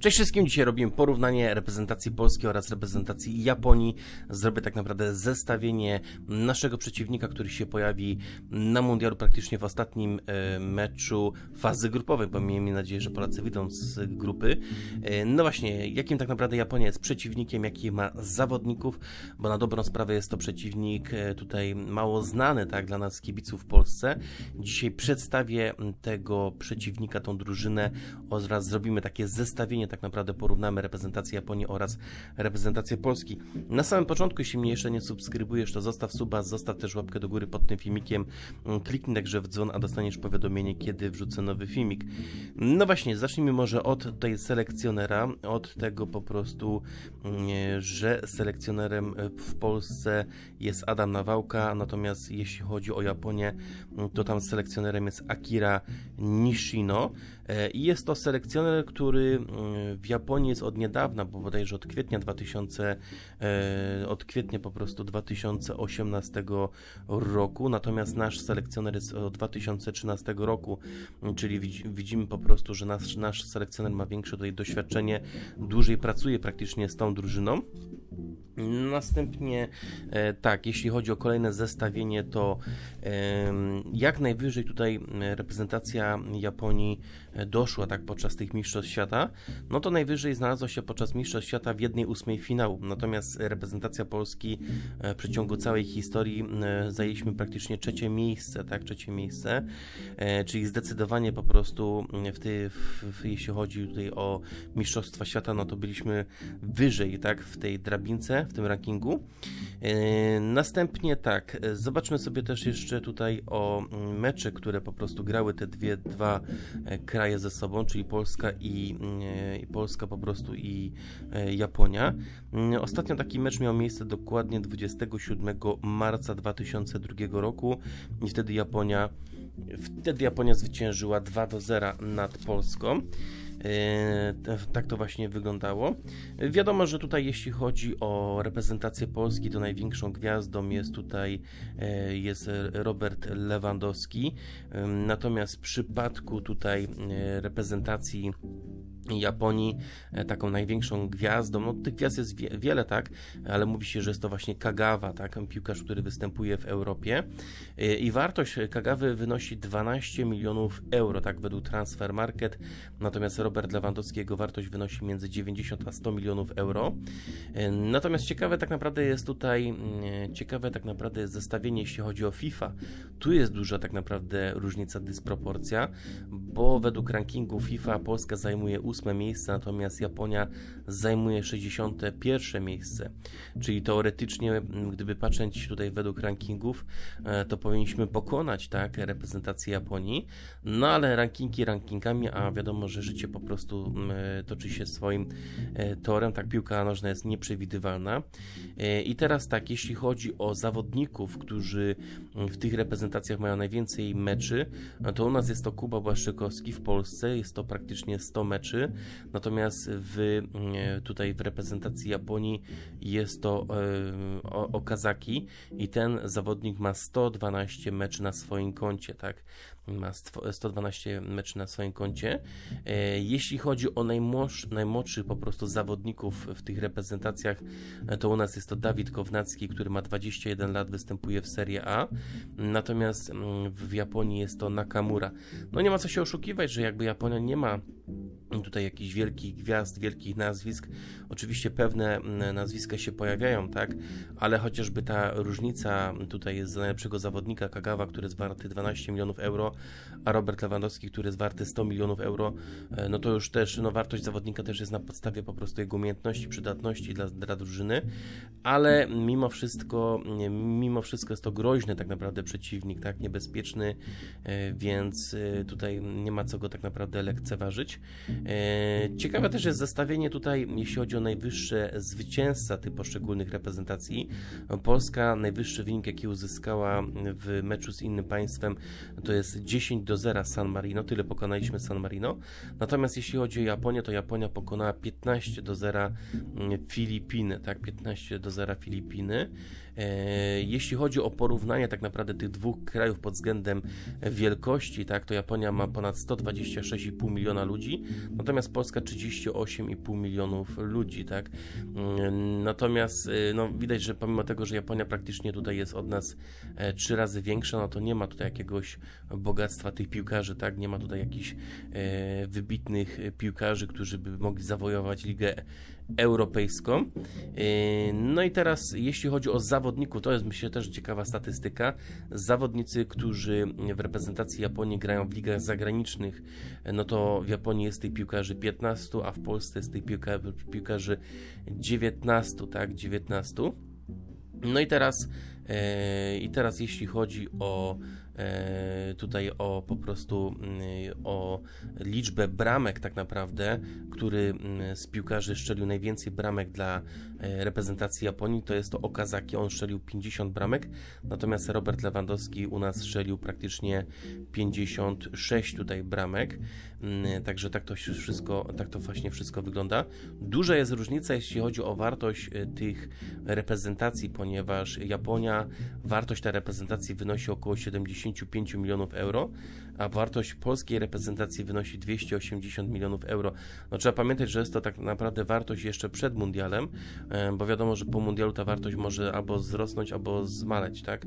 Cześć wszystkim, dzisiaj robimy porównanie reprezentacji Polski oraz reprezentacji Japonii. Zrobię tak naprawdę zestawienie naszego przeciwnika, który się pojawi na mundialu praktycznie w ostatnim e, meczu fazy grupowej, bo miejmy nadzieję, że Polacy wyjdą z grupy. E, no właśnie, jakim tak naprawdę Japonia jest przeciwnikiem, jakich ma zawodników, bo na dobrą sprawę jest to przeciwnik e, tutaj mało znany tak dla nas kibiców w Polsce. Dzisiaj przedstawię tego przeciwnika, tą drużynę oraz zrobimy takie zestawienie tak naprawdę porównamy reprezentację Japonii oraz reprezentację Polski. Na samym początku, jeśli mnie jeszcze nie subskrybujesz, to zostaw suba, zostaw też łapkę do góry pod tym filmikiem, mm, kliknij także w dzwon, a dostaniesz powiadomienie, kiedy wrzucę nowy filmik. No właśnie, zacznijmy może od tej selekcjonera, od tego po prostu, mm, że selekcjonerem w Polsce jest Adam Nawałka, natomiast jeśli chodzi o Japonię, mm, to tam selekcjonerem jest Akira Nishino e, i jest to selekcjoner, który w Japonii jest od niedawna, bo bodajże od kwietnia 2000, e, od kwietnia po prostu 2018 roku, natomiast nasz selekcjoner jest od 2013 roku, czyli widzimy po prostu, że nasz, nasz selekcjoner ma większe tutaj doświadczenie, dłużej pracuje praktycznie z tą drużyną. Następnie, e, tak, jeśli chodzi o kolejne zestawienie, to jak najwyżej tutaj reprezentacja Japonii doszła tak podczas tych Mistrzostw Świata, no to najwyżej znalazła się podczas Mistrzostw Świata w jednej ósmej finału. Natomiast reprezentacja Polski e, w przeciągu całej historii e, zajęliśmy praktycznie trzecie miejsce, tak, trzecie miejsce, czyli zdecydowanie po prostu w tej, w, jeśli chodzi tutaj o Mistrzostwa Świata, no to byliśmy wyżej, tak, w tej drabince, w tym rankingu. E, następnie tak, e, zobaczmy sobie też jeszcze tutaj o mecze, które po prostu grały te dwie, dwa e, kraje ze sobą, czyli Polska i, i Polska po prostu i Japonia. Mm, ostatnio taki mecz miał miejsce dokładnie 27 marca 2002 roku i wtedy Japonia Wtedy Japonia zwyciężyła 2 do 0 nad Polską. E, tak to właśnie wyglądało. Wiadomo, że tutaj jeśli chodzi o reprezentację Polski, to największą gwiazdą jest tutaj e, jest Robert Lewandowski. Natomiast w przypadku tutaj e, reprezentacji Japonii e, taką największą gwiazdą. No, tych gwiazd jest wie, wiele, tak, ale mówi się, że jest to właśnie Kagawa, tak, piłkarz, który występuje w Europie. E, I wartość Kagawy wynosi 12 milionów euro, tak, według Transfer Market. Natomiast Robert Lewandowski, jego wartość wynosi między 90 a 100 milionów euro. E, natomiast ciekawe tak naprawdę jest tutaj, ciekawe tak naprawdę jest zestawienie, jeśli chodzi o FIFA. Tu jest duża tak naprawdę różnica, dysproporcja, bo według rankingu FIFA Polska zajmuje 8 58 miejsce, natomiast Japonia zajmuje 61 miejsce. Czyli teoretycznie, gdyby patrzeć tutaj według rankingów, e, to powinniśmy pokonać tak reprezentację Japonii. No ale rankingi rankingami, a wiadomo, że życie po prostu e, toczy się swoim e, torem. Tak, piłka nożna jest nieprzewidywalna. I teraz tak, jeśli chodzi o zawodników, którzy w tych reprezentacjach mają najwięcej meczy, to u nas jest to Kuba Błaszczykowski w Polsce, jest to praktycznie 100 meczy. Natomiast w, e, tutaj w reprezentacji Japonii jest to e, Okazaki i ten zawodnik ma 112 meczy na swoim koncie, tak? Ma 112 meczy na swoim koncie. E, jeśli chodzi o najmłodszy, najmłodszych po prostu zawodników w tych reprezentacjach, to u nas jest to Dawid Kownacki, który ma 21 lat, występuje w Serie A. Natomiast mm, w Japonii jest to Nakamura. No nie ma co się oszukiwać, że jakby Japonia nie ma tutaj jakichś wielkich gwiazd, wielkich nazwisk. Oczywiście pewne mm, nazwiska się pojawiają, tak, ale chociażby ta różnica tutaj jest za najlepszego zawodnika Kagawa, który jest warty 12 milionów euro, a Robert Lewandowski, który jest warty 100 milionów euro, e, no to już też, no wartość zawodnika też jest na podstawie po prostu jego umiejętności, przydatności dla, dla drużyny, ale mimo wszystko, mimo wszystko jest to groźny tak naprawdę przeciwnik, tak, niebezpieczny, e, więc e, tutaj nie ma co go tak naprawdę lekceważyć. Ciekawe też jest zestawienie tutaj, jeśli chodzi o najwyższe zwycięzca tych poszczególnych reprezentacji. Polska najwyższy wynik, jaki uzyskała w meczu z innym państwem, to jest 10 do 0 San Marino, tyle pokonaliśmy San Marino. Natomiast jeśli chodzi o Japonię, to Japonia pokonała 15 do 0 Filipiny, tak, 15 do 0 Filipiny. E, jeśli chodzi o porównanie tak naprawdę tych dwóch krajów pod względem wielkości, tak, to Japonia ma ponad 126,5 miliona ludzi, natomiast Polska 38,5 milionów ludzi, tak. Mm, natomiast no, widać, że pomimo tego, że Japonia praktycznie tutaj jest od nas trzy razy większa, no to nie ma tutaj jakiegoś bogactwa tych piłkarzy, tak, nie ma tutaj jakichś wybitnych piłkarzy, którzy by mogli zawojować ligę europejską. Yy, no i teraz, jeśli chodzi o zawodników, to jest myślę też ciekawa statystyka. Zawodnicy, którzy w reprezentacji Japonii grają w ligach zagranicznych, no to w Japonii jest tych piłkarzy 15, a w Polsce jest tych piłkarzy 19, tak, 19. No i teraz, yy, i teraz jeśli chodzi o E, tutaj o po prostu mm, o liczbę bramek tak naprawdę, który mm, z piłkarzy szczelił najwięcej bramek dla e, reprezentacji Japonii, to jest to Okazaki, on szczelił 50 bramek, natomiast Robert Lewandowski u nas szczelił praktycznie 56 tutaj bramek, mm, także tak to wszystko, tak to właśnie wszystko wygląda. Duża jest różnica, jeśli chodzi o wartość e, tych reprezentacji, ponieważ Japonia, wartość tej reprezentacji wynosi około 70 55 milionów euro, a wartość polskiej reprezentacji wynosi 280 milionów euro. No trzeba pamiętać, że jest to tak naprawdę wartość jeszcze przed mundialem, e, bo wiadomo, że po mundialu ta wartość może albo wzrosnąć, albo zmaleć, tak?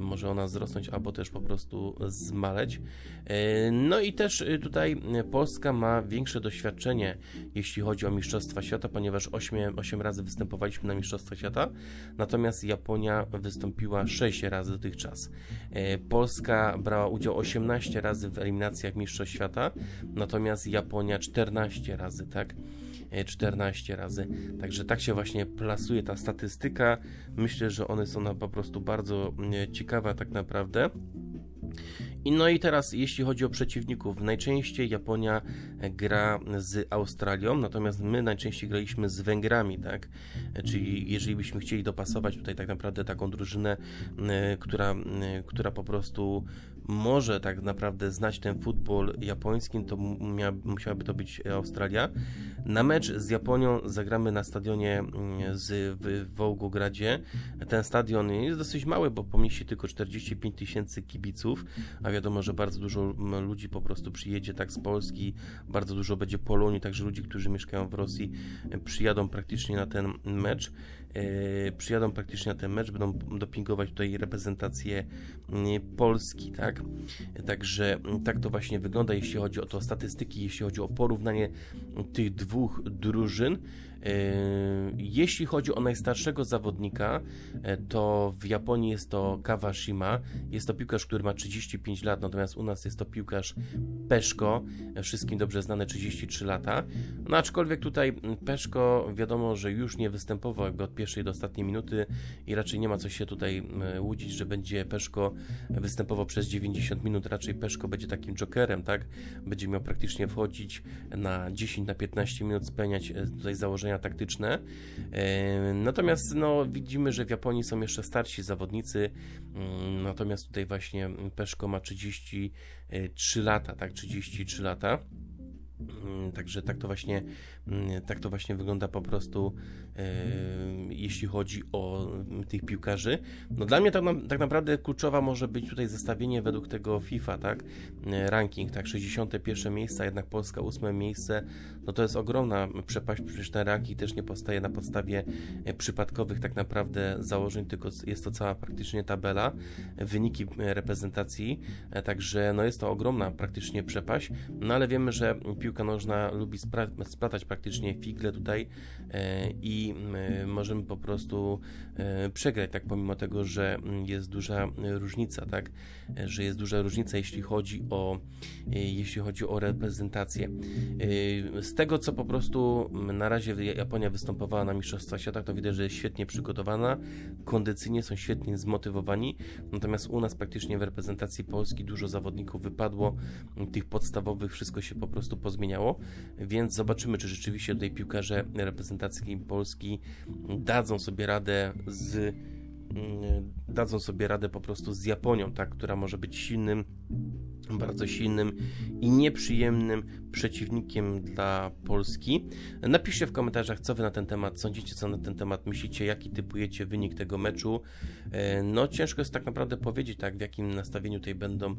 Może ona wzrosnąć, albo też po prostu zmaleć. E, no i też y, tutaj Polska ma większe doświadczenie, jeśli chodzi o Mistrzostwa Świata, ponieważ 8, 8 razy występowaliśmy na Mistrzostwa Świata, natomiast Japonia wystąpiła 6 razy dotychczas. E, Polska brała udział 18 razy w eliminacjach Mistrzostw Świata, natomiast Japonia 14 razy, tak? 14 e, razy. Także tak się właśnie plasuje ta statystyka. Myślę, że one są po prostu bardzo mm, ciekawe tak naprawdę. I no i teraz, jeśli chodzi o przeciwników, najczęściej Japonia gra z Australią, natomiast my najczęściej graliśmy z Węgrami, tak? Czyli jeżeli byśmy chcieli dopasować tutaj tak naprawdę taką drużynę, e, która, e, która po prostu może tak naprawdę znać ten futbol japoński, to mia, musiałaby to być Australia. Na mecz z Japonią zagramy na stadionie z, w Wołgogradzie. Ten stadion jest dosyć mały, bo pomieści tylko 45 tysięcy kibiców, a wiadomo, że bardzo dużo ludzi po prostu przyjedzie tak z Polski, bardzo dużo będzie Polonii, także ludzi, którzy mieszkają w Rosji przyjadą praktycznie na ten mecz. E, przyjadą praktycznie na ten mecz, będą dopingować tutaj reprezentację mm, Polski, tak? Także mm, tak to właśnie wygląda, jeśli chodzi o to statystyki, jeśli chodzi o porównanie tych dwóch drużyn. E, jeśli chodzi o najstarszego zawodnika, e, to w Japonii jest to Kawashima. Jest to piłkarz, który ma 35 lat, natomiast u nas jest to piłkarz Peszko, wszystkim dobrze znane 33 lata. No aczkolwiek tutaj Peszko wiadomo, że już nie występował jakby od pierwszej do ostatniej minuty i raczej nie ma co się tutaj łudzić, że będzie Peszko występował przez 90 minut. Raczej Peszko będzie takim jokerem, tak? Będzie miał praktycznie wchodzić na 10 na 15 minut, spełniać e, tutaj założenia taktyczne. E, natomiast no, widzimy, że w Japonii są jeszcze starsi zawodnicy, mm, natomiast tutaj właśnie Peszko ma 33 lata, tak, 33 lata. Mm, także tak to właśnie, mm, tak to właśnie wygląda po prostu, jeśli chodzi o tych piłkarzy. No dla mnie tak, tak, naprawdę kluczowa może być tutaj zestawienie według tego FIFA, tak? E, ranking, tak? 61 miejsce, a jednak Polska 8 miejsce. No to jest ogromna przepaść, przecież ten ranking też nie powstaje na podstawie e, przypadkowych tak naprawdę założeń, tylko jest to cała praktycznie tabela, wyniki e, reprezentacji, także no jest to ogromna praktycznie przepaść, no ale wiemy, że piłka nożna lubi splatać praktycznie figle tutaj e, i e, możemy po prostu e, przegrać, tak pomimo tego, że jest duża różnica, tak, że jest duża różnica, jeśli chodzi o jeśli chodzi o reprezentację. Z tego, co po prostu na razie Japonia występowała na Mistrzostwach Świata, to widać, że jest świetnie przygotowana, kondycyjnie są świetnie zmotywowani, natomiast u nas praktycznie w reprezentacji Polski dużo zawodników wypadło, tych podstawowych wszystko się po prostu zmieniało, więc zobaczymy, czy rzeczywiście tutaj piłkarze reprezentacji Polski dadzą sobie radę z mm, dadzą sobie radę po prostu z Japonią, tak, która może być silnym bardzo silnym i nieprzyjemnym przeciwnikiem dla Polski. Napiszcie w komentarzach, co wy na ten temat sądzicie, co na ten temat myślicie, jaki typujecie wynik tego meczu. E, no ciężko jest tak naprawdę powiedzieć, tak, w jakim nastawieniu tutaj będą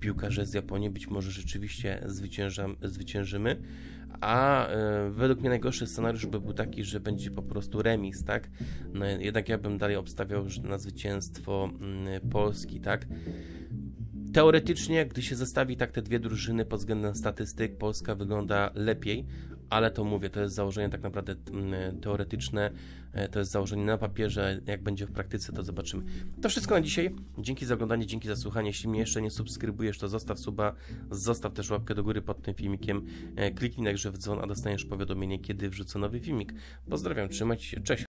piłkarze z Japonii. Być może rzeczywiście zwyciężymy, a e, według mnie najgorszy scenariusz by był taki, że będzie po prostu remis, tak? No, jednak ja bym dalej obstawiał na zwycięstwo mm, Polski, tak? Teoretycznie, gdy się zestawi tak te dwie drużyny pod względem statystyk, Polska wygląda lepiej, ale to mówię, to jest założenie tak naprawdę mm, teoretyczne, e, to jest założenie na papierze, jak będzie w praktyce, to zobaczymy. To wszystko na dzisiaj. Dzięki za oglądanie, dzięki za słuchanie. Jeśli mnie jeszcze nie subskrybujesz, to zostaw suba, zostaw też łapkę do góry pod tym filmikiem, e, kliknij grze w dzwon, a dostaniesz powiadomienie, kiedy wrzucę nowy filmik. Pozdrawiam, trzymajcie się, cześć!